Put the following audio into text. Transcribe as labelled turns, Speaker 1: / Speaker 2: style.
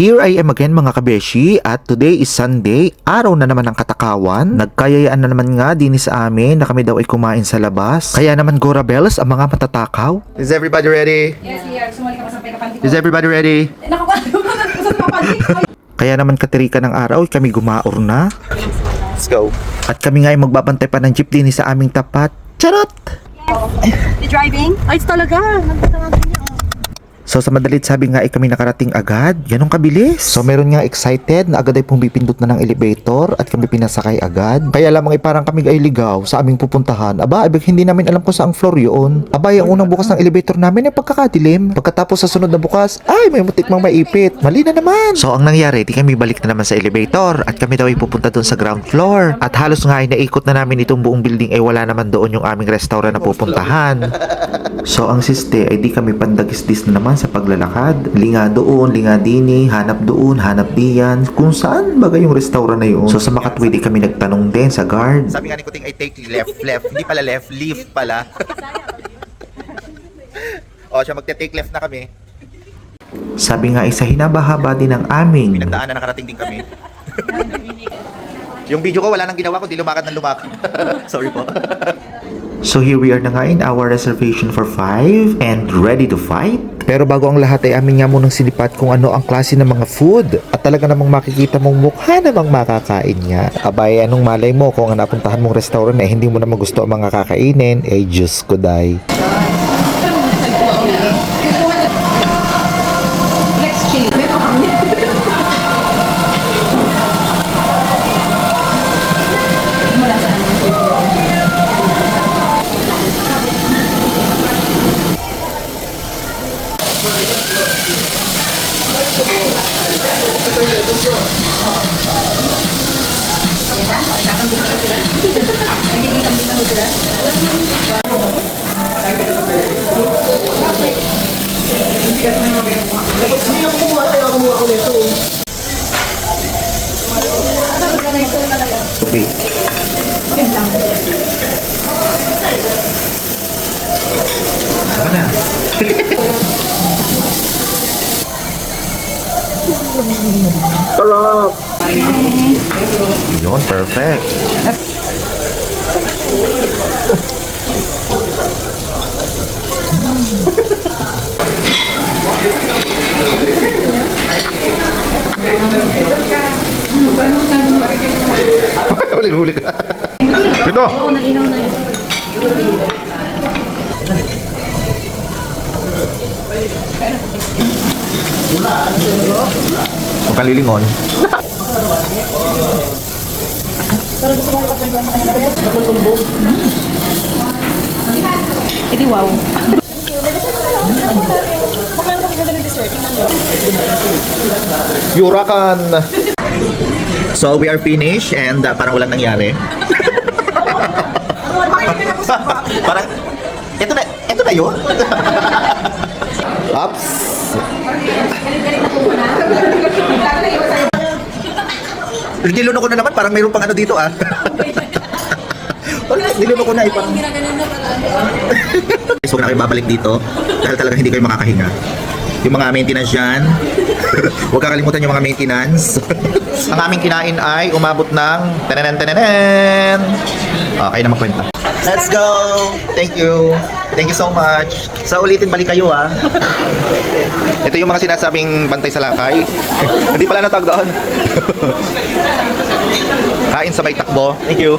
Speaker 1: Here I am again mga kabeshi at today is Sunday, araw na naman ng katakawan. Nagkayayaan na naman nga din sa amin na kami daw ay kumain sa labas. Kaya naman Gora Bells ang mga matatakaw. Is everybody ready?
Speaker 2: Yes, yeah. Sumali ka pa sa pagkapanti ko.
Speaker 1: Is everybody ready?
Speaker 2: Ko.
Speaker 1: Kaya naman katirika ng araw kami gumaor na.
Speaker 3: Let's go.
Speaker 1: At kami nga ay magbabantay pa ng jeep din sa aming tapat. Charot!
Speaker 2: The driving? Ay, talaga. Nagtatawag niya.
Speaker 1: So sa madalit sabi nga ay kami nakarating agad. Ganong kabilis. So meron nga excited na agad ay pumipindot na ng elevator at kami pinasakay agad. Kaya lamang ay parang kami ay ligaw sa aming pupuntahan. Aba, ibig hindi namin alam kung saang floor yun. Aba, yung unang bukas ng elevator namin ay pagkakadilim. Pagkatapos sa sunod na bukas, ay may mutik mang maipit. Mali na naman. So ang nangyari, di kami balik na naman sa elevator at kami daw ay pupunta doon sa ground floor. At halos nga ay naikot na namin itong buong building ay wala naman doon yung aming restaurant na pupuntahan. So ang siste ay di kami pandagis-dis na naman sa paglalakad. Linga doon, linga dini, hanap doon, hanap diyan. Kung saan bagay yung restaurant na yun. So sa Makatwi di kami nagtanong din sa guard.
Speaker 3: Sabi nga ni Kuting ay take left, left. Hindi pala left, leave pala. o, siya magte-take left na kami.
Speaker 1: Sabi nga ay sa hinabahaba din ng aming.
Speaker 3: Pinagdaan na nakarating din kami. Yung video ko wala nang ginawa kundi lumakad ng lumakad. Sorry po.
Speaker 1: So here we are na nga in our reservation for 5 and ready to fight. Pero bago ang lahat ay amin nga munang sinipat kung ano ang klase ng mga food at talaga namang makikita mong mukha namang makakain niya. Abay, anong malay mo kung ang napuntahan mong restaurant ay hindi mo na magusto ang mga kakainin, eh Diyos ko day. Okay. Sarap! Yun, perfect.
Speaker 3: Huli-huli ka. Ito.
Speaker 2: Oo, nalinaw na yun.
Speaker 1: Ang kalilingon.
Speaker 2: Edi wow.
Speaker 3: Yurakan. So we are finished and uh, parang walang nangyari. parang ito na ito na yun. Ups. Niluno ko na naman, parang mayroon pang ano dito ah. Wala, niluno ko na eh, parang... Guys, huwag na kayo babalik dito dahil talaga hindi kayo makakahinga. Yung mga maintenance dyan, huwag kakalimutan yung mga maintenance. Ang aming kinain ay umabot ng tenenen tenenen. Okay na magkwenta. Let's go! Thank you. Thank you so much. Sa ulitin, balik kayo ah. Ito yung mga sinasabing bantay sa lakay. Hindi pala natag doon. Kain sabay takbo. Thank you.